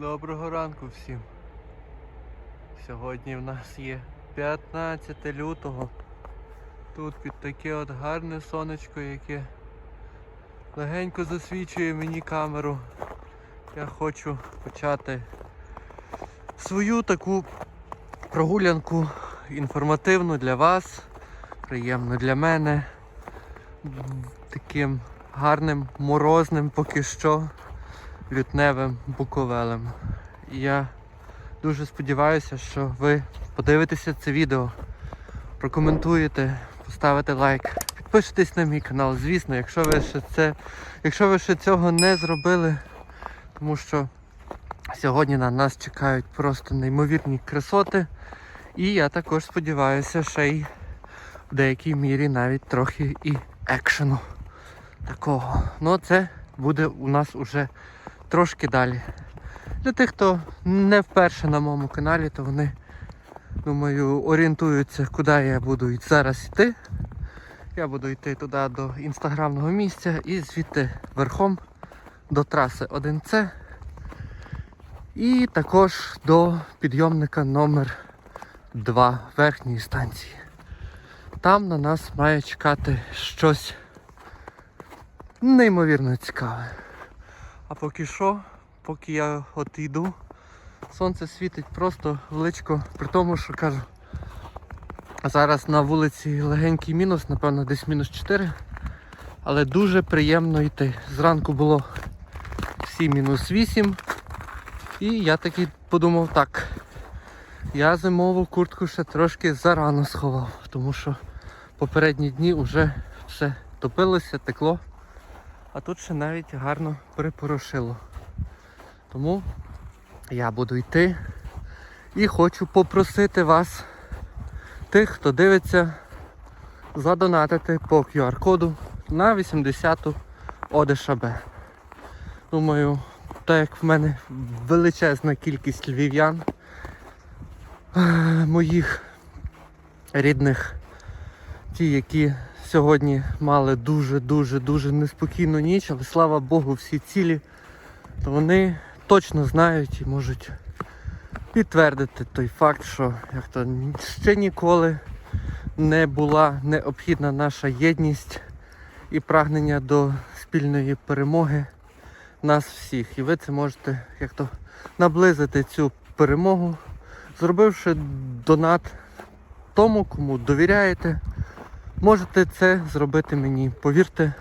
Доброго ранку всім. Сьогодні в нас є 15 лютого. Тут під таке от гарне сонечко, яке легенько засвічує мені камеру. Я хочу почати свою таку прогулянку інформативну для вас, приємну для мене. Таким гарним морозним поки що лютневим буковелем. І я дуже сподіваюся, що ви подивитеся це відео, прокоментуєте, поставите лайк, підпишитесь на мій канал. Звісно, якщо ви ще це, якщо ви ще цього не зробили, тому що сьогодні на нас чекають просто неймовірні красоти. І я також сподіваюся, ще й в деякій мірі навіть трохи і екшену такого. Ну це буде у нас уже трошки далі. Для тих, хто не вперше на моєму каналі, то вони, думаю, орієнтуються, куди я буду зараз йти. Я буду йти туди до інстаграмного місця і звідти верхом до траси 1С. І також до підйомника номер 2 верхньої станції. Там на нас має чекати щось неймовірно цікаве. А поки що, поки я от йду, сонце світить просто величко, при тому, що кажу, зараз на вулиці легенький мінус, напевно, десь мінус 4. Але дуже приємно йти. Зранку було всі мінус 8. І я таки подумав так. Я зимову куртку ще трошки зарано сховав, тому що попередні дні вже все топилося, текло. А тут ще навіть гарно припорошило. Тому я буду йти і хочу попросити вас, тих, хто дивиться, задонатити по QR-коду на 80-ту ОДШБ. Думаю, так як в мене величезна кількість львів'ян, е, моїх рідних, ті, які сьогодні мали дуже-дуже дуже неспокійну ніч, але слава Богу, всі цілі, то вони точно знають і можуть підтвердити той факт, що як то ще ніколи не була необхідна наша єдність і прагнення до спільної перемоги нас всіх. І ви це можете як то наблизити цю перемогу, зробивши донат тому, кому довіряєте. Можете це зробити мені. Повірте,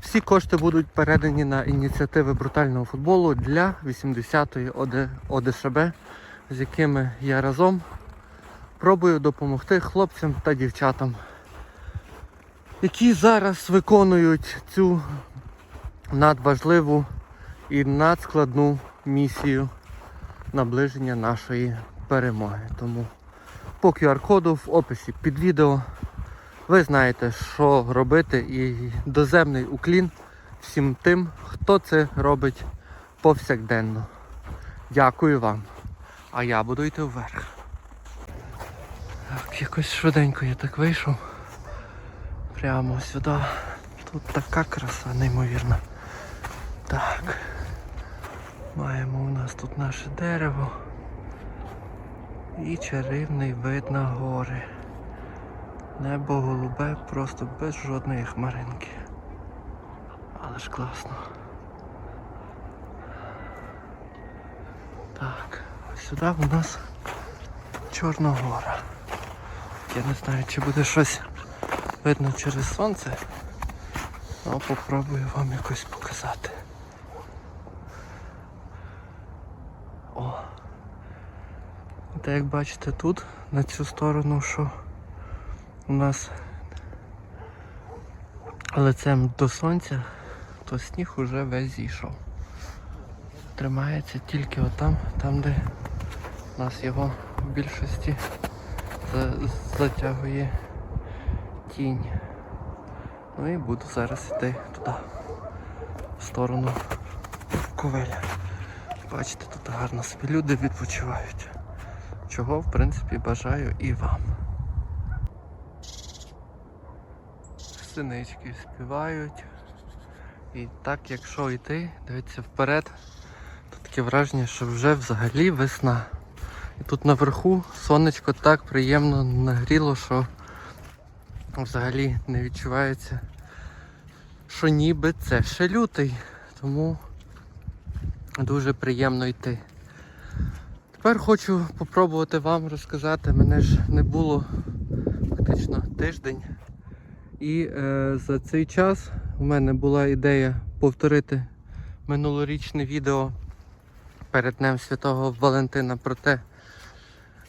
всі кошти будуть передані на ініціативи брутального футболу для 80-ї ОДШБ, з якими я разом пробую допомогти хлопцям та дівчатам, які зараз виконують цю надважливу і надскладну місію наближення нашої перемоги. Тому по QR-коду в описі під відео ви знаєте, що робити, і доземний уклін всім тим, хто це робить повсякденно. Дякую вам. А я буду йти вверх. Так, якось швиденько я так вийшов. Прямо сюди. Тут така краса неймовірна. Так. Маємо у нас тут наше дерево. І чарівний вид на гори. Небо голубе, просто без жодної хмаринки. Але ж класно. Так, ось сюди у нас Чорногора. Я не знаю, чи буде щось видно через сонце. Але попробую вам якось показати. О! Та як бачите тут, на цю сторону, що у нас лицем до сонця, то сніг уже весь зійшов. Тримається тільки отам, там де у нас його в більшості затягує тінь. Ну і буду зараз йти туди, в сторону Ковеля. Бачите, тут гарно собі люди відпочивають. Чого, в принципі, бажаю і вам. Синички співають. І так, якщо йти, дивіться вперед, то таке враження, що вже взагалі весна. І тут наверху сонечко так приємно нагріло, що взагалі не відчувається, що ніби це ще лютий. Тому дуже приємно йти. Тепер хочу попробувати вам розказати. Мене ж не було фактично тиждень. І е, за цей час у мене була ідея повторити минулорічне відео перед Днем Святого Валентина про те,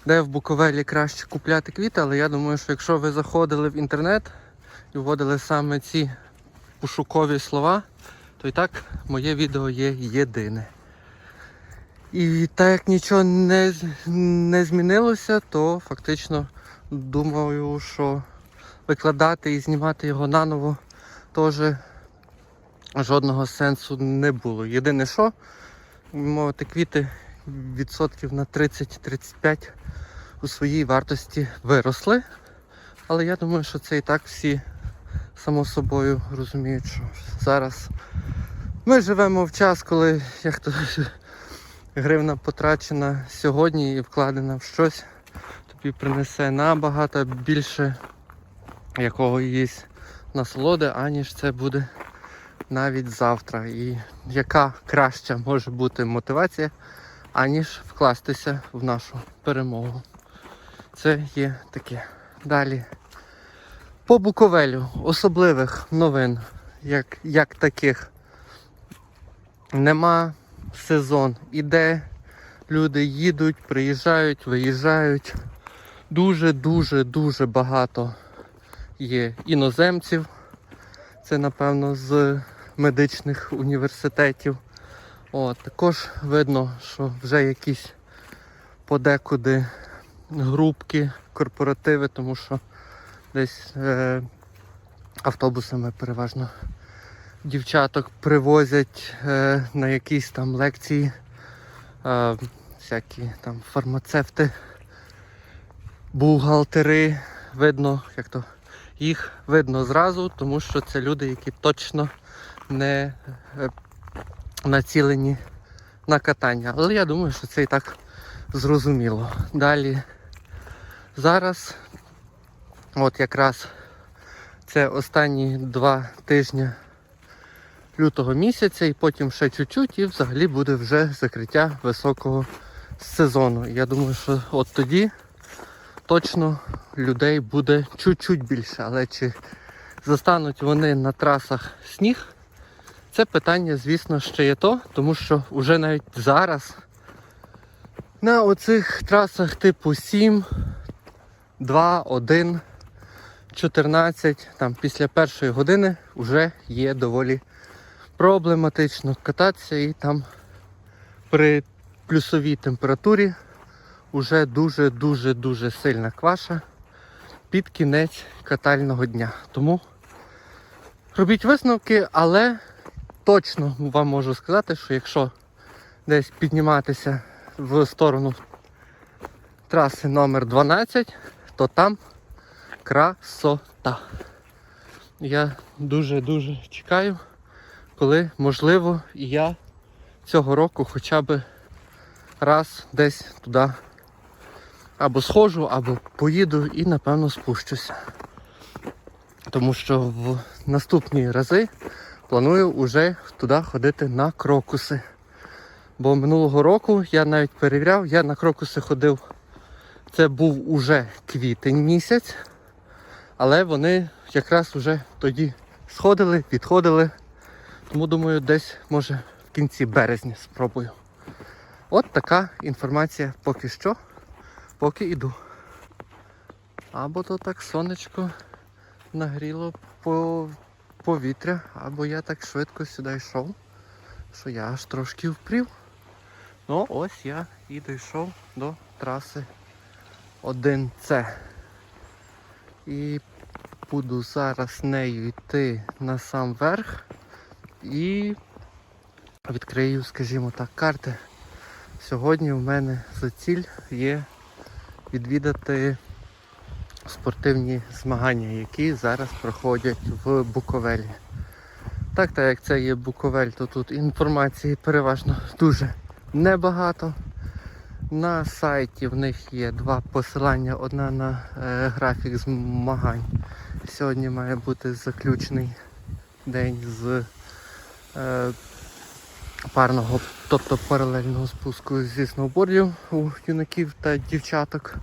де в Буковелі краще купляти квіти, але я думаю, що якщо ви заходили в інтернет і вводили саме ці пошукові слова, то і так моє відео є єдине. І так як нічого не, не змінилося, то фактично думаю, що викладати і знімати його наново теж жодного сенсу не було. Єдине що, мовити, квіти відсотків на 30-35 у своїй вартості виросли. Але я думаю, що це і так всі само собою розуміють, що зараз ми живемо в час, коли як то гривна потрачена сьогодні і вкладена в щось, тобі принесе набагато більше якоїсь насолоди, аніж це буде навіть завтра. І яка краща може бути мотивація, аніж вкластися в нашу перемогу. Це є таке. Далі. По Буковелю особливих новин, як, як таких, нема сезон. Іде, люди їдуть, приїжджають, виїжджають. Дуже-дуже дуже багато є іноземців. Це, напевно, з медичних університетів. От, також видно, що вже якісь подекуди групки, корпоративи, тому що десь е, автобусами переважно дівчаток привозять е, на якісь там лекції, е, всякі там фармацевти, бухгалтери. Видно, як то їх видно зразу, тому що це люди, які точно не е, націлені на катання. Але я думаю, що це і так зрозуміло. Далі зараз, от якраз це останні два тижні лютого місяця, і потім ще чуть-чуть, і взагалі буде вже закриття високого сезону. Я думаю, що от тоді точно людей буде чуть-чуть більше. Але чи застануть вони на трасах сніг? Це питання, звісно, ще є то, тому що вже навіть зараз на оцих трасах типу 7, 2, 1, 14, там після першої години вже є доволі проблематично кататися і там при плюсовій температурі вже дуже-дуже-дуже сильна кваша під кінець катального дня. Тому робіть висновки, але точно вам можу сказати, що якщо десь підніматися в сторону траси номер 12, то там красота. Я дуже-дуже чекаю, коли можливо я цього року хоча б раз десь туди або схожу, або поїду і напевно спущуся. Тому що в наступні рази планую вже туди ходити на крокуси. Бо минулого року я навіть перевіряв, я на крокуси ходив. Це був уже квітень місяць, але вони якраз вже тоді сходили, відходили. Тому думаю, десь може в кінці березня спробую. От така інформація поки що, поки йду. Або то так сонечко нагріло по повітря, або я так швидко сюди йшов, що я аж трошки впрів. Ну, ось я і дійшов до траси 1С. І буду зараз нею йти на сам верх і відкрию, скажімо так, карти. Сьогодні в мене за ціль є відвідати спортивні змагання, які зараз проходять в Буковелі. Так, так як це є Буковель, то тут інформації переважно дуже небагато. На сайті в них є два посилання. Одна на е, графік змагань. Сьогодні має бути заключний день з е, парного, тобто паралельного спуску зі сноубордів у юнаків та дівчаток.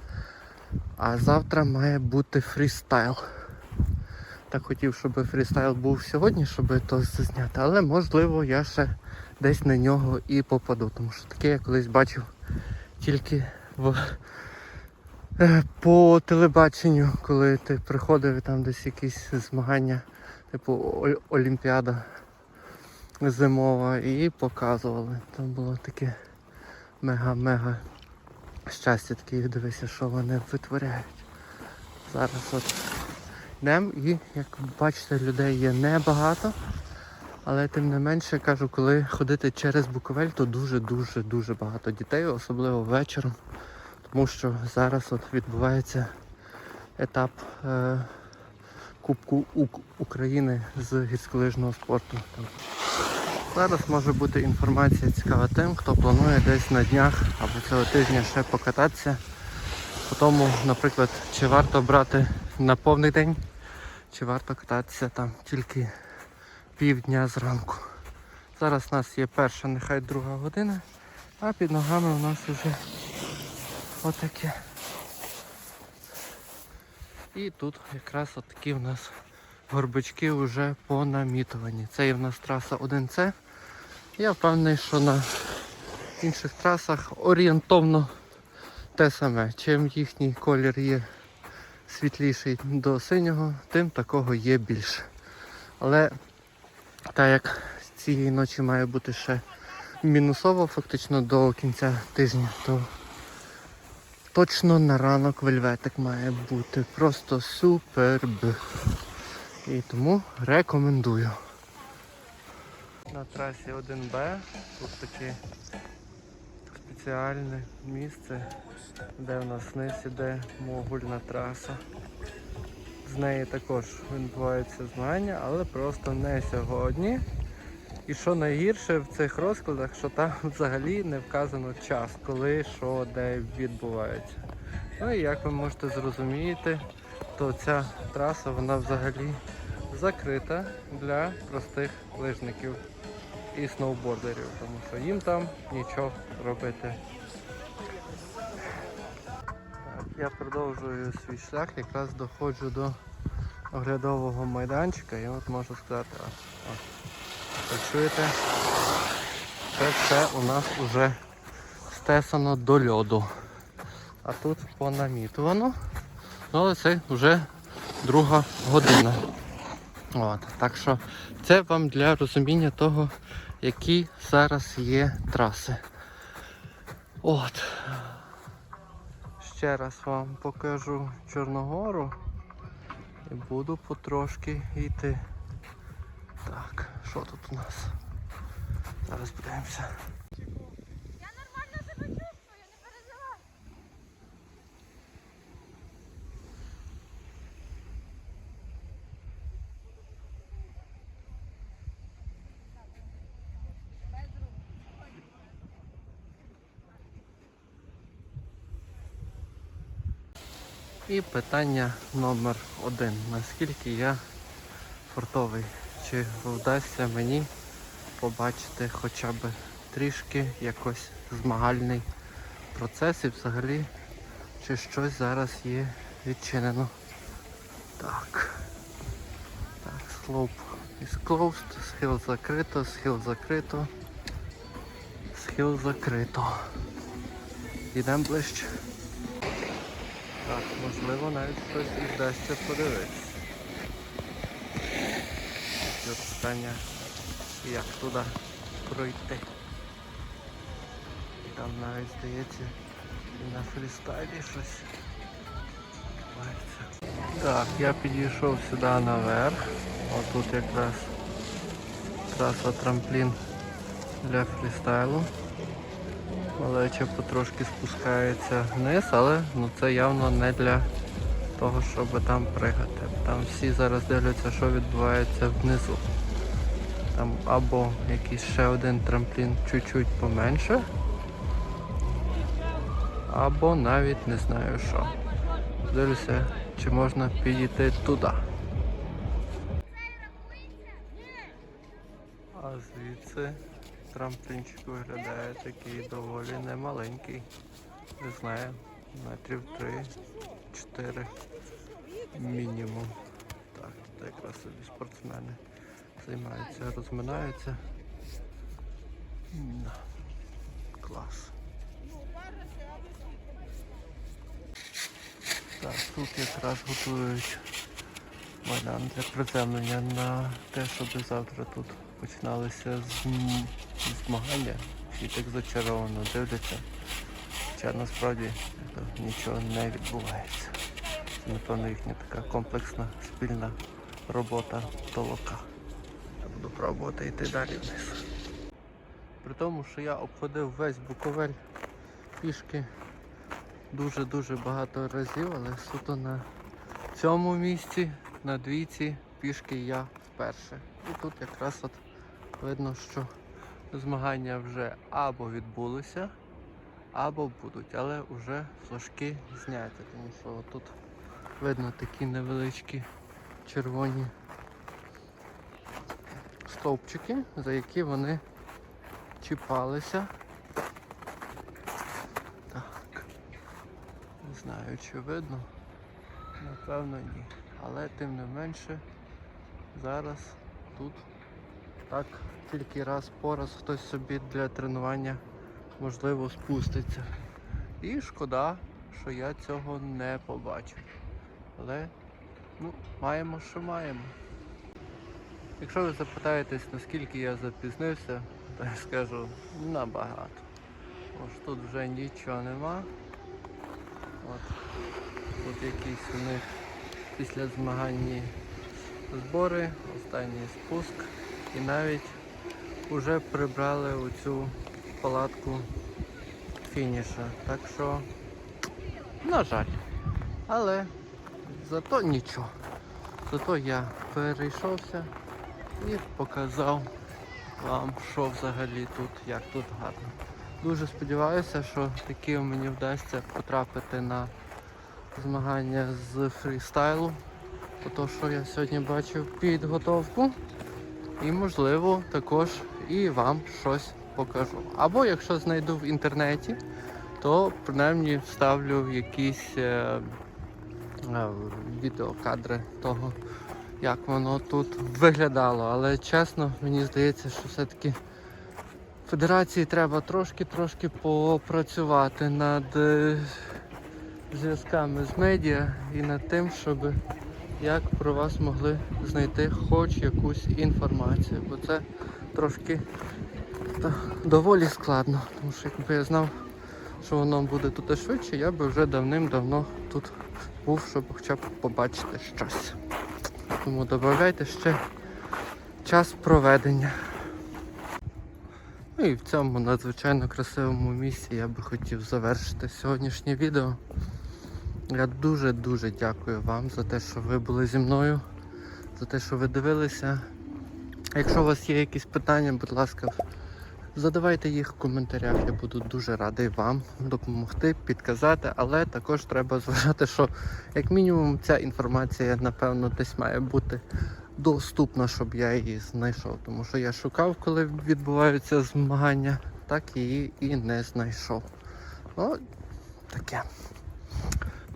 А завтра має бути фрістайл. Так хотів, щоб фрістайл був сьогодні, щоб то зазняти, але можливо я ще десь на нього і попаду, тому що таке я колись бачив тільки в, е, по телебаченню, коли ти приходив і там десь якісь змагання, типу Олімпіада зимова, і показували. Там було таке мега-мега щастя таке, дивися, що вони витворяють. Зараз от йдемо і, як бачите, людей є небагато. Але тим не менше кажу, коли ходити через Буковель, то дуже-дуже дуже багато дітей, особливо вечором. Тому що зараз от відбувається етап е, Кубку Ук- України з гірськолижного спорту. Зараз може бути інформація цікава тим, хто планує десь на днях або цього тижня ще покататися. По тому, наприклад, чи варто брати на повний день, чи варто кататися там тільки півдня зранку. Зараз у нас є перша, нехай друга година, а під ногами у нас вже отаке. І тут якраз отакі у нас горбачки вже понамітовані. Це є в нас траса 1С. Я впевнений, що на інших трасах орієнтовно те саме. Чим їхній колір є світліший до синього, тим такого є більше. Але так як цієї ночі має бути ще мінусово, фактично до кінця тижня, то точно на ранок вельветик має бути. Просто суперб. І тому рекомендую. На трасі 1Б тут таке спеціальне місце, де в нас вниз іде могульна траса. З неї також відбуваються змагання, але просто не сьогодні. І що найгірше в цих розкладах, що там взагалі не вказано час, коли, що, де відбувається. Ну і як ви можете зрозуміти, то ця траса вона взагалі закрита для простих лижників і сноубордерів, тому що їм там нічого робити. Так, я продовжую свій шлях, якраз доходжу до оглядового майданчика і от можу сказати, а, чуєте, це все у нас вже стесано до льоду. А тут понамітувано. Ну, але це вже друга година. От, так що це вам для розуміння того, які зараз є траси. От. Ще раз вам покажу Чорногору і буду потрошки йти. Так, що тут у нас? Зараз подивимося. І питання номер один. Наскільки я фортовий? Чи вдасться мені побачити хоча б трішки якось змагальний процес і взагалі чи щось зараз є відчинено? Так. Так, slope is closed, схил закрито, схил закрито, схил закрито. Йдемо ближче. Так, можливо навіть і вдасться подивитися. І питання, як туди пройти. Там навіть здається на фрістайлі щось. Так, я підійшов сюди наверх. Отут якраз траса трамплін для фрістайлу. Малеча потрошки спускається вниз, але ну, це явно не для того, щоб там пригати. Там всі зараз дивляться, що відбувається внизу. Там або якийсь ще один трамплін чуть-чуть поменше, Або навіть не знаю що. Дивлюся, чи можна підійти туди. Трамплінчик виглядає такий доволі немаленький. Не знаю, метрів 3-4 мінімум. Так, тут якраз собі спортсмени займаються, розминаються. Да. Клас. Так, тут якраз готують малян для приземлення на те, щоб завтра тут починалися зм- змагання. Всі так зачаровано дивляться. Хоча насправді е, нічого не відбувається. Це напевно їхня така комплексна спільна робота толока. Я буду пробувати йти далі вниз. При тому, що я обходив весь Буковель пішки дуже-дуже багато разів, але суто на цьому місці, на двійці, пішки я вперше. І тут якраз от видно, що змагання вже або відбулися, або будуть, але вже флажки зняті, тому що тут видно такі невеличкі червоні стовпчики, за які вони чіпалися. Так. Не знаю, чи видно. Напевно ні. Але тим не менше зараз тут так тільки раз по раз хтось собі для тренування можливо спуститься. І шкода, що я цього не побачив. Але ну, маємо, що маємо. Якщо ви запитаєтесь, наскільки я запізнився, то я скажу набагато. Ось тут вже нічого нема. От. Тут якісь у них після змагання збори, останній спуск. І навіть вже прибрали оцю палатку фініша. Так що, на жаль. Але зато нічого. Зато я перейшовся і показав вам, що взагалі тут, як тут гарно. Дуже сподіваюся, що таки мені вдасться потрапити на змагання з фрістайлу. То, що я сьогодні бачив підготовку. І можливо також і вам щось покажу. Або якщо знайду в інтернеті, то принаймні вставлю якісь е, е, відеокадри того, як воно тут виглядало. Але чесно, мені здається, що все-таки федерації треба трошки-трошки попрацювати над е, зв'язками з медіа і над тим, щоб як про вас могли знайти хоч якусь інформацію, бо це трошки та, доволі складно. Тому що якби я знав, що воно буде тут швидше, я би вже давним-давно тут був, щоб хоча б побачити щось. Тому додавайте ще час проведення. Ну і в цьому надзвичайно красивому місці я би хотів завершити сьогоднішнє відео. Я дуже-дуже дякую вам за те, що ви були зі мною, за те, що ви дивилися. Якщо у вас є якісь питання, будь ласка, задавайте їх в коментарях. Я буду дуже радий вам допомогти, підказати, але також треба зважати, що як мінімум ця інформація, напевно, десь має бути доступна, щоб я її знайшов. Тому що я шукав, коли відбуваються змагання, так її і не знайшов. Ну, таке.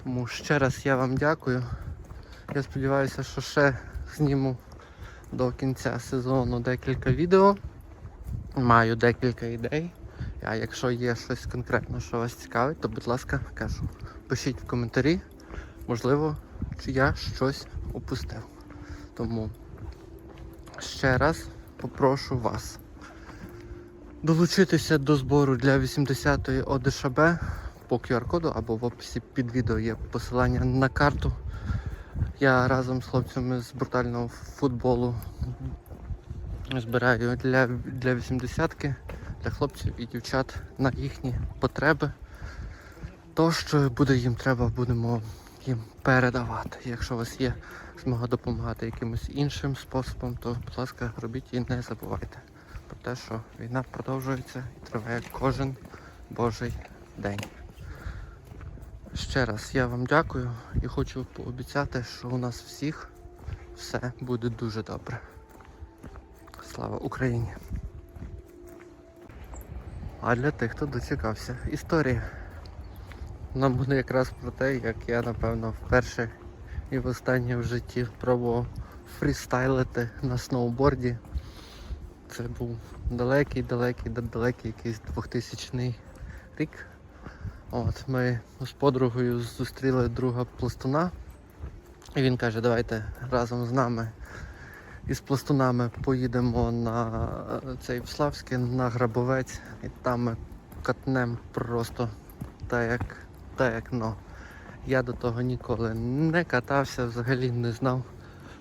Тому ще раз я вам дякую. Я сподіваюся, що ще зніму до кінця сезону декілька відео. Маю декілька ідей. А якщо є щось конкретно, що вас цікавить, то будь ласка, кажу, пишіть в коментарі. Можливо, чи я щось упустив. Тому ще раз попрошу вас долучитися до збору для 80-ї ОДШБ по QR-коду або в описі під відео є посилання на карту. Я разом з хлопцями з брутального футболу збираю для, для 80-ки, для хлопців і дівчат на їхні потреби. То, що буде їм треба, будемо їм передавати. Якщо у вас є змога допомагати якимось іншим способом, то, будь ласка, робіть і не забувайте про те, що війна продовжується і триває кожен божий день. Ще раз я вам дякую і хочу пообіцяти, що у нас всіх все буде дуже добре. Слава Україні! А для тих, хто дочекався, історія. Нам буде якраз про те, як я напевно вперше і востаннє в житті пробував фрістайлити на сноуборді. Це був далекий-далекий-далекий якийсь 2000 рік. От, ми з подругою зустріли друга пластуна. І він каже, давайте разом з нами із пластунами поїдемо на е, цей в Славське, на Грабовець, і там ми катнем просто так як, так як но. Я до того ніколи не катався, взагалі не знав,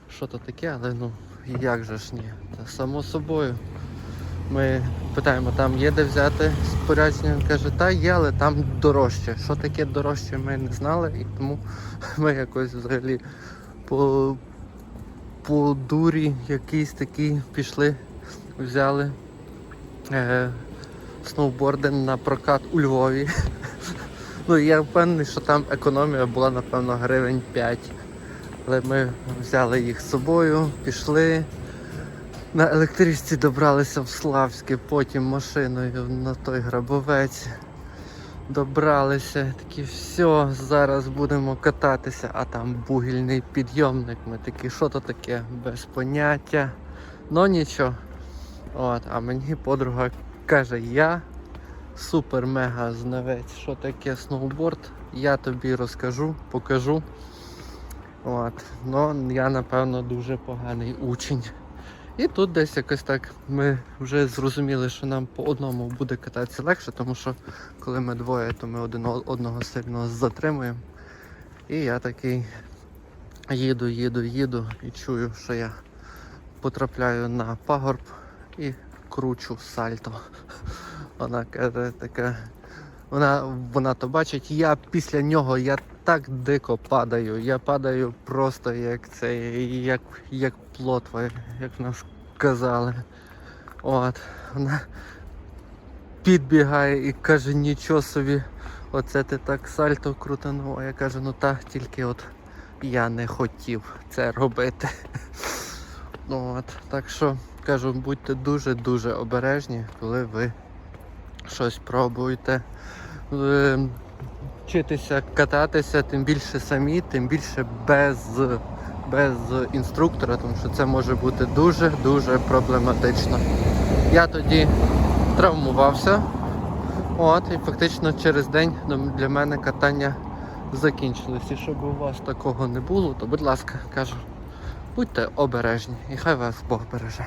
що то таке, але ну як же ж ні. Та само собою. Ми питаємо, там є де взяти спорядження. Він каже, та є, але там дорожче. Що таке дорожче, ми не знали, і тому ми якось взагалі по, по дурі якийсь такий пішли, взяли е, сноуборди на прокат у Львові. Ну я впевнений, що там економія була, напевно, гривень 5. Але ми взяли їх з собою, пішли. На електричці добралися в Славське, потім машиною на той грабовець. Добралися, такі все, зараз будемо кататися, а там бугільний підйомник. Ми такі, що то таке? Без поняття. Ну нічого. От, а мені подруга каже, я супер-мега знавець, що таке сноуборд. Я тобі розкажу, покажу. От. Ну, я напевно дуже поганий учень. І тут десь якось так ми вже зрозуміли, що нам по одному буде кататися легше, тому що коли ми двоє, то ми один одного сильно затримуємо. І я такий їду, їду, їду і чую, що я потрапляю на пагорб і кручу сальто. Вона каже така. Вона, вона то бачить, я після нього я так дико падаю. Я падаю просто як це, як, як плотва, як в нас казали. От. Вона підбігає і каже, нічого собі, оце ти так сальто крутанув. А я кажу, ну так, тільки от я не хотів це робити. От, так що кажу, будьте дуже-дуже обережні, коли ви щось пробуєте. Вчитися кататися, тим більше самі, тим більше без, без інструктора, тому що це може бути дуже-дуже проблематично. Я тоді травмувався. От, і фактично через день для мене катання закінчилось. І щоб у вас такого не було, то будь ласка, кажу, будьте обережні і хай вас Бог береже.